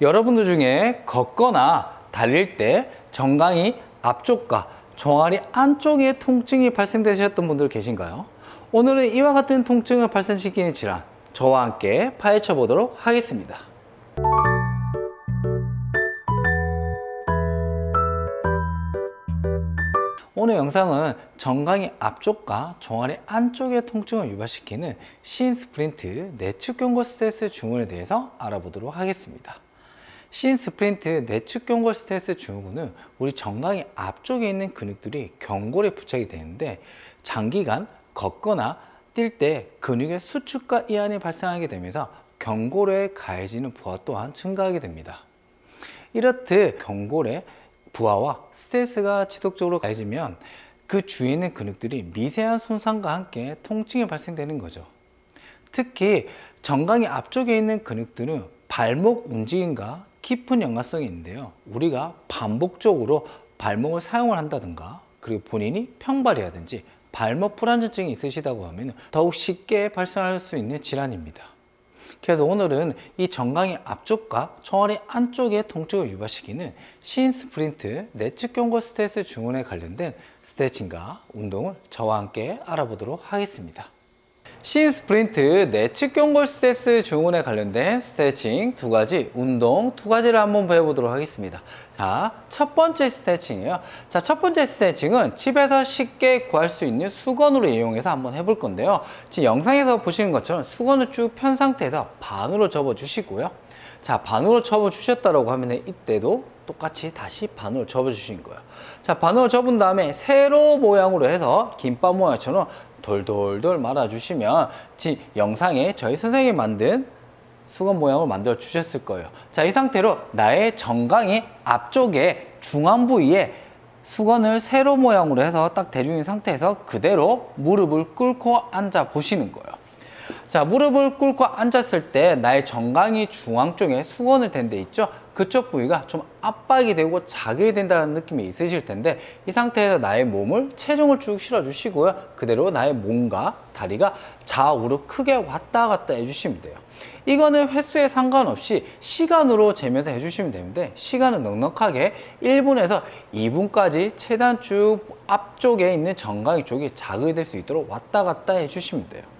여러분들 중에 걷거나 달릴 때 정강이 앞쪽과 종아리 안쪽에 통증이 발생되셨던 분들 계신가요? 오늘은 이와 같은 통증을 발생시키는 질환 저와 함께 파헤쳐 보도록 하겠습니다. 오늘 영상은 정강이 앞쪽과 종아리 안쪽의 통증을 유발시키는 신 스프린트 내측 경골 스트레스 증후군에 대해서 알아보도록 하겠습니다. 신 스프린트 내측 경골 스트레스 증후군은 우리 정강이 앞쪽에 있는 근육들이 경골에 부착이 되는데 장기간 걷거나 뛸 때 근육의 수축과 이완이 발생하게 되면서 경골에 가해지는 부하 또한 증가하게 됩니다. 이렇듯 경골에 부하와 스트레스가 지속적으로 가해지면 그 주위에 있는 근육들이 미세한 손상과 함께 통증이 발생되는 거죠. 특히 정강이 앞쪽에 있는 근육들은 발목 움직임과 깊은 연관성이 있는데요. 우리가 반복적으로 발목을 사용을 한다든가 그리고 본인이 평발이라든지 발목 불안전증이 있으시다고 하면 더욱 쉽게 발생할 수 있는 질환입니다. 그래서 오늘은 이 정강이 앞쪽과 종아리 안쪽의 통증을 유발시키는 신 스프린트 내측 경골 스트레스 증후군에 관련된 스트레칭과 운동을 저와 함께 알아보도록 하겠습니다. 신 스프린트 내측 경골 스트레스 증후군에 관련된 스트레칭 두 가지, 운동 두 가지를 한번 배워보도록 하겠습니다. 자, 첫 번째 스트레칭이에요. 자, 첫 번째 스트레칭은 집에서 쉽게 구할 수 있는 수건으로 이용해서 한번 해볼 건데요. 지금 영상에서 보시는 것처럼 수건을 쭉 편 상태에서 반으로 접어 주시고요. 자, 반으로 접어 주셨다라고 하면 이때도 똑같이 다시 반으로 접어 주신 거예요. 자, 반으로 접은 다음에 세로 모양으로 해서 김밥 모양처럼 돌돌돌 말아주시면 지금 영상에 저희 선생님이 만든 수건 모양을 만들어 주셨을 거예요. 자, 이 상태로 나의 정강이 앞쪽에 중앙 부위에 수건을 세로 모양으로 해서 딱 대중인 상태에서 그대로 무릎을 꿇고 앉아 보시는 거예요. 자, 무릎을 꿇고 앉았을 때 나의 정강이 중앙 쪽에 수건을 댄 데 있죠? 그쪽 부위가 좀 압박이 되고 자극이 된다는 느낌이 있으실 텐데 이 상태에서 나의 몸을 체중을 쭉 실어 주시고요. 그대로 나의 몸과 다리가 좌우로 크게 왔다 갔다 해주시면 돼요. 이거는 횟수에 상관없이 시간으로 재면서 해주시면 되는데 시간은 넉넉하게 1분에서 2분까지 최대한 쭉 앞쪽에 있는 정강이 쪽이 자극이 될 수 있도록 왔다 갔다 해주시면 돼요.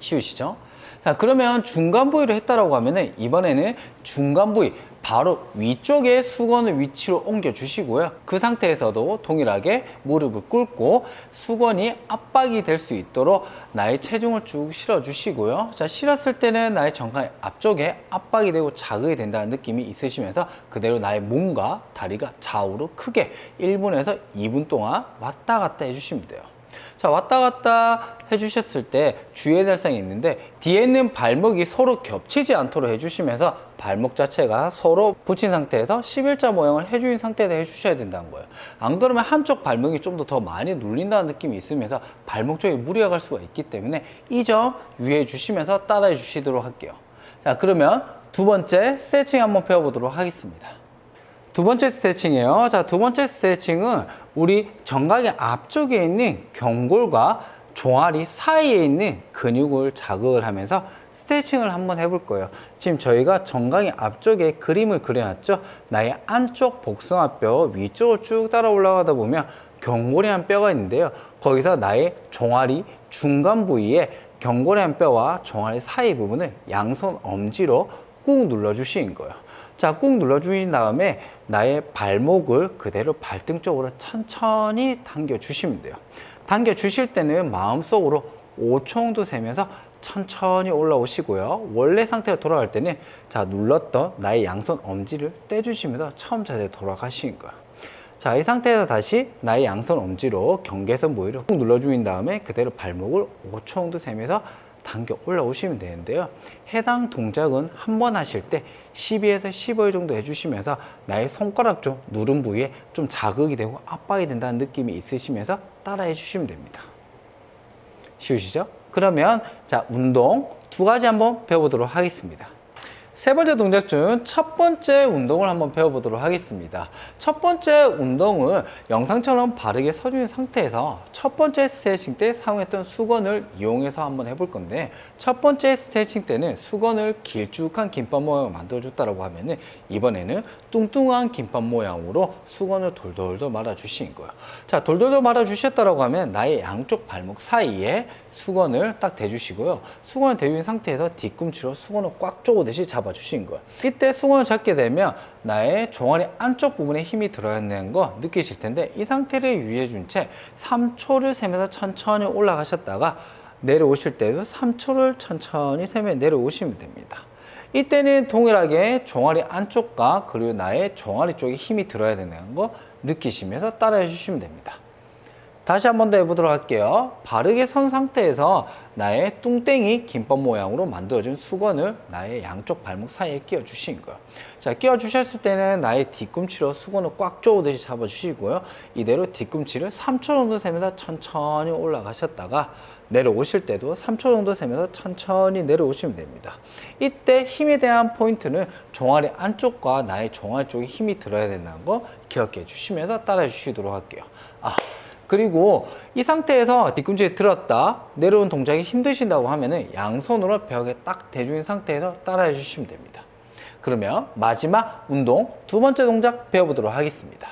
쉬우시죠? 자, 그러면 중간 부위로 했다라고 하면은 이번에는 중간 부위 바로 위쪽에 수건을 위치로 옮겨 주시고요. 그 상태에서도 동일하게 무릎을 꿇고 수건이 압박이 될 수 있도록 나의 체중을 쭉 실어 주시고요. 자, 실었을 때는 나의 정강 앞쪽에 압박이 되고 자극이 된다는 느낌이 있으시면서 그대로 나의 몸과 다리가 좌우로 크게 1분에서 2분 동안 왔다 갔다 해 주시면 돼요. 자, 왔다 갔다 해주셨을 때될 사항이 있는데 뒤에 있는 발목이 서로 겹치지 않도록 해주시면서 발목 자체가 서로 붙인 상태에서 11자 모양을 해주인 상태에서 해주셔야 된다는 거예요. 안 그러면 한쪽 발목이 좀 더 더 많이 눌린다는 느낌이 있으면서 발목 쪽에 무리가 갈 수가 있기 때문에 이 점 유의해 주시면서 따라해 주시도록 할게요. 자, 그러면 두 번째 스트레칭 한번 배워보도록 하겠습니다. 두 번째 스트레칭이에요. 자, 두 번째 스트레칭은 우리 정강의 앞쪽에 있는 경골과 종아리 사이에 있는 근육을 자극을 하면서 스트레칭을 한번 해볼 거예요. 지금 저희가 정강이 앞쪽에 그림을 그려놨죠? 나의 안쪽 복숭아뼈 위쪽으로 쭉 따라 올라가다 보면 경골이란 뼈가 있는데요. 거기서 나의 종아리 중간 부위에 경골이란 뼈와 종아리 사이 부분을 양손 엄지로 꾹 눌러주시는 거예요. 자, 꾹 눌러주신 다음에 나의 발목을 그대로 발등 쪽으로 천천히 당겨 주시면 돼요. 당겨 주실 때는 마음속으로 5초 정도 세면서 천천히 올라오시고요. 원래 상태로 돌아갈 때는 자, 눌렀던 나의 양손 엄지를 떼주시면서 처음 자세로 돌아가시는 거예요. 자, 이 상태에서 다시 나의 양손 엄지로 경계선 부위를 꾹 눌러주인 다음에 그대로 발목을 5초 정도 세면서 당겨 올라오시면 되는데요. 해당 동작은 한 번 하실 때 12에서 15회 정도 해주시면서 나의 손가락 쪽 누른 부위에 좀 자극이 되고 압박이 된다는 느낌이 있으시면서 따라 해 주시면 됩니다. 쉬우시죠? 그러면 자 운동 두 가지 한번 배워보도록 하겠습니다. 세 번째 동작 중 첫 번째 운동을 한번 배워보도록 하겠습니다. 첫 번째 운동은 영상처럼 바르게 서준 상태에서 첫 번째 스트레칭 때 사용했던 수건을 이용해서 한번 해볼 건데 첫 번째 스트레칭 때는 수건을 길쭉한 김밥 모양을 만들어줬다고 하면은 이번에는 뚱뚱한 김밥 모양으로 수건을 돌돌돌 말아주신 거예요. 자, 돌돌돌 말아주셨다고 하면 나의 양쪽 발목 사이에 수건을 딱 대주시고요. 수건을 대준 상태에서 뒤꿈치로 수건을 꽉 쪼고듯이 잡아주신 거예요. 이때 수건을 잡게 되면 나의 종아리 안쪽 부분에 힘이 들어있는 거 느끼실 텐데 이 상태를 유지해 준 채 3초를 세면서 천천히 올라가셨다가 내려오실 때도 3초를 천천히 세며 내려오시면 됩니다. 이때는 동일하게 종아리 안쪽과 그리고 나의 종아리 쪽에 힘이 들어야 되는 거 느끼시면서 따라해 주시면 됩니다. 다시 한 번 더 해보도록 할게요. 바르게 선 상태에서 나의 뚱땡이 김밥 모양으로 만들어준 수건을 나의 양쪽 발목 사이에 끼워 주신 거예요. 자, 끼워 주셨을 때는 나의 뒤꿈치로 수건을 꽉 조으듯이 잡아 주시고요. 이대로 뒤꿈치를 3초 정도 세면서 천천히 올라가셨다가 내려오실 때도 3초 정도 세면서 천천히 내려오시면 됩니다. 이때 힘에 대한 포인트는 종아리 안쪽과 나의 종아리 쪽에 힘이 들어야 된다는 거 기억해 주시면서 따라해 주시도록 할게요. 아, 그리고 이 상태에서 뒤꿈치에 들었다 내려온 동작이 힘드신다고 하면은 양손으로 벽에 딱 대주인 상태에서 따라해 주시면 됩니다. 그러면 마지막 운동 두 번째 동작 배워보도록 하겠습니다.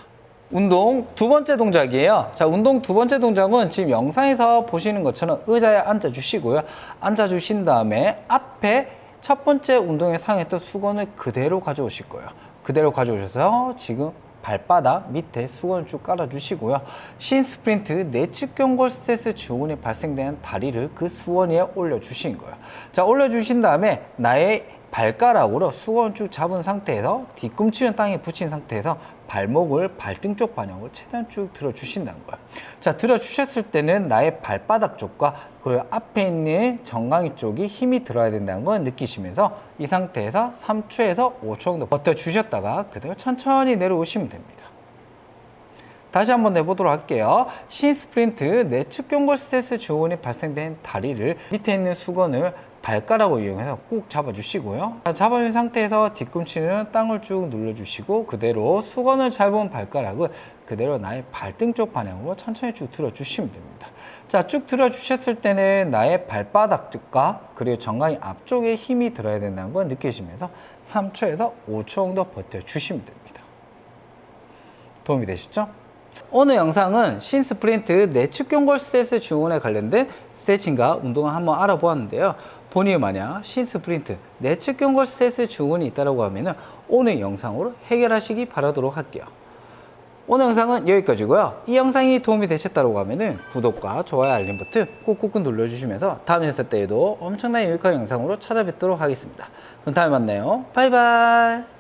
운동 두 번째 동작이에요. 자, 운동 두 번째 동작은 지금 영상에서 보시는 것처럼 의자에 앉아 주시고요. 앉아 주신 다음에 앞에 첫 번째 운동에 사용했던 수건을 그대로 가져오실 거예요. 그대로 가져오셔서 지금 발바닥 밑에 수건을 쭉 깔아주시고요. 신 스프린트 내측 경골 스트레스 증후군이 발생되는 다리를 그 수건 위에 올려주신 거예요. 자, 올려주신 다음에 나의 발가락으로 수건을 쭉 잡은 상태에서 뒤꿈치는 땅에 붙인 상태에서 발목을 발등 쪽 방향으로 최대한 쭉 들어주신다는 거예요. 자, 들어주셨을 때는 나의 발바닥 쪽과 그리고 앞에 있는 정강이 쪽이 힘이 들어야 된다는 걸 느끼시면서 이 상태에서 3초에서 5초 정도 버텨주셨다가 그대로 천천히 내려오시면 됩니다. 다시 한번 해보도록 할게요. 신 스프린트 내측 경골 스트레스 증후군이 발생된 다리를 밑에 있는 수건을 발가락을 이용해서 꾹 잡아주시고요. 자, 잡아준 상태에서 뒤꿈치는 땅을 쭉 눌러주시고 그대로 수건을 잡은 발가락을 그대로 나의 발등 쪽 방향으로 천천히 쭉 들어주시면 됩니다. 자, 쭉 들어주셨을 때는 나의 발바닥 쪽과 그리고 정강이 앞쪽에 힘이 들어야 된다는 걸 느끼시면서 3초에서 5초 정도 버텨주시면 됩니다. 도움이 되셨죠? 오늘 영상은 신 스프린트 내측 경골 스트레스 증후군에 관련된 스트레칭과 운동을 한번 알아보았는데요. 본인이 만약 신 스프린트 내측 경골 스트레스 증후군이 있다고 하면 오늘 영상으로 해결하시기 바라도록 할게요. 오늘 영상은 여기까지고요. 이 영상이 도움이 되셨다고 하면 구독과 좋아요 알림 버튼 꾹꾹꾹 눌러주시면서 다음 영상 때에도 엄청나게 유익한 영상으로 찾아뵙도록 하겠습니다. 그럼 다음에 만나요. 바이바이.